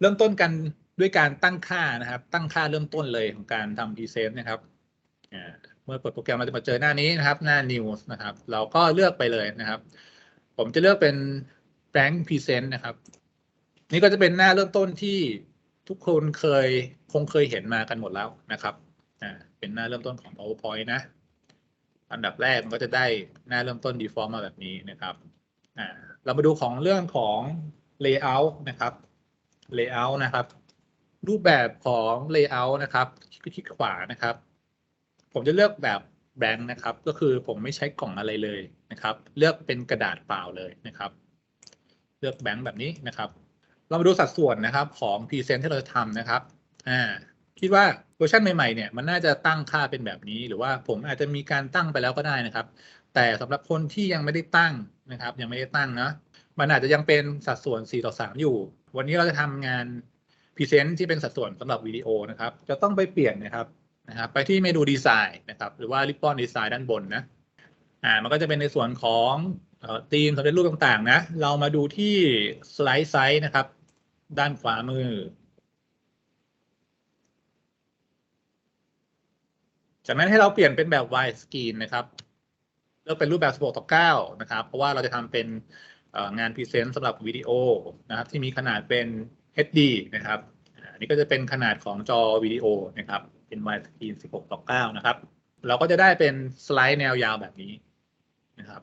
เริ่มต้นกันด้วยการตั้งค่านะครับ ตั้งค่าเริ่มต้นเลยของการทำ present นะครับเมื่อเปิดโปรแกรมเราจะมาเจอหน้านี้นะครับ หน้า news นะครับ เราก็เลือกไปเลยนะครับ ผมจะเลือกเป็น blank present นะครับ นี่ก็จะเป็นหน้าเริ่มต้นที่ทุกคนเคยคงเคยเห็นมากันหมดแล้วนะครับเป็นหน้าเริ่มต้นของ powerpoint นะ อันดับแรกมันก็จะได้หน้าเริ่มต้น default มาแบบนี้นะครับเรามาดูของเรื่องของ layout นะครับ layout นะครับ รูปแบบของ layout นะครับคลิกขวานะครับ ผมจะเลือกแบบ blank นะครับ ก็คือผมไม่ใช้กล่องอะไรเลยนะครับ เลือกเป็นกระดาษเปล่าเลยนะครับ เลือก blank แบบนี้นะครับ เรามาดูสัดส่วนนะครับของ present ที่เราจะทำนะครับอ่าคิดว่าเวอร์ชันใหม่ๆเนี่ยมันน่าจะตั้งค่าเป็นแบบนี้ หรือว่าผมอาจจะมีการตั้งไปแล้วก็ได้นะครับ แต่สำหรับคนที่ยังไม่ได้ตั้งนะครับ ยังไม่ได้ตั้งเนาะ มันอาจจะยังเป็นสัดส่วน 4 ต่อ 3 อยู่ วันนี้เราจะทำงานพรีเซนต์ที่เป็นสัดส่วนสำหรับวิดีโอนะครับ จะต้องไปเปลี่ยนนะครับนะครับ ไปที่เมนูดีไซน์นะครับ หรือว่าริบบอนดีไซน์ด้านบนนะ อ่า มันก็จะเป็นในส่วนของธีมสำเร็จรูปต่างๆ นะ เรามาดูที่สไลด์ไซส์นะครับ ด้านขวามือ จากนั้นให้เราเปลี่ยนเป็นแบบ wide screen นะครับเลือกเป็นรูปแบบ 16 ต่อ 9 นะครับ เพราะว่าเราจะทำเป็น งานพรีเซนต์สำหรับวิดีโอนะครับที่มีขนาดเป็น HD นะครับอันนี้ก็จะเป็นขนาดของจอวิดีโอนะครับเป็น wide screen 16 ต่อ 9 นะครับ เราก็จะได้เป็นสไลด์แนวยาวแบบนี้นะครับ